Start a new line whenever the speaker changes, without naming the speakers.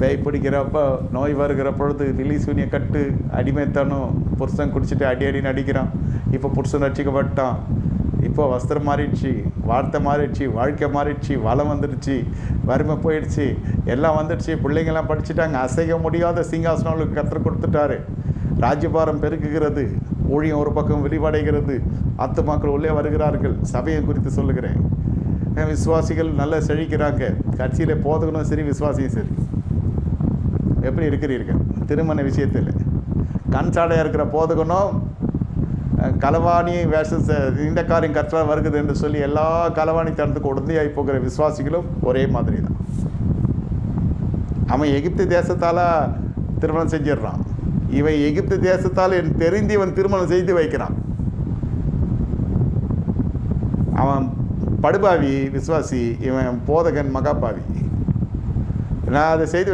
பேய் பிடிக்கிறப்ப நோய் வருகிற பொழுது விழி சூனிய கட்டு அடிமைத்தனும் புருஷன் குடிச்சிட்டு அடி அடி நடிக்கிறான். இப்போ புருஷன் ரட்சிக்கப்பட்டான். இப்போ வஸ்திரம் மாறிடுச்சு வார்த்தை மாறிடுச்சு வாழ்க்கை மாறிடுச்சு வளம் வந்துடுச்சு வறுமை போயிடுச்சு எல்லாம் வந்துடுச்சு. பிள்ளைங்கெல்லாம் படிச்சுட்டாங்க அசைக்க முடியாத சிங்காசனங்களுக்கு கற்றுக் கொடுத்துட்டாரு. ராஜ்யபாரம் பெருக்குகிறது ஊழியம் ஒரு பக்கம் விரிவடைகிறது ஆத்துமாக்கள் உள்ளே வருகிறார்கள். சபையை குறித்து சொல்லுகிறேன். விசுவாசிகள் நல்லா செழிக்கிறாங்க. கட்சியில் போதகனும் சரி விசுவாசியும் சரி. எப்படி இருக்கிறீர்கள்? திருமண விஷயத்தில். கண் சாடையாக இருக்கிற போதகனும் கலவாணி களவாணி வேஷஸ் இந்த காரியம் கற்றால் வருகிறது என்று சொல்லி எல்லா களவாணி தனத்துக்கு உடந்தையாகி போகிற விசுவாசிகளும் ஒரே மாதிரி தான் அவன் எகிப்து தேசத்தால் திருமணம் செஞ்சிடுறான். இவன் எகிப்து தேசத்தால் என் தெரிந்து இவன் திருமணம் செய்து வைக்கிறான் அவன் படுபாவி விசுவாசி இவன் போதகன் மகாபாவி. நான் அதை செய்து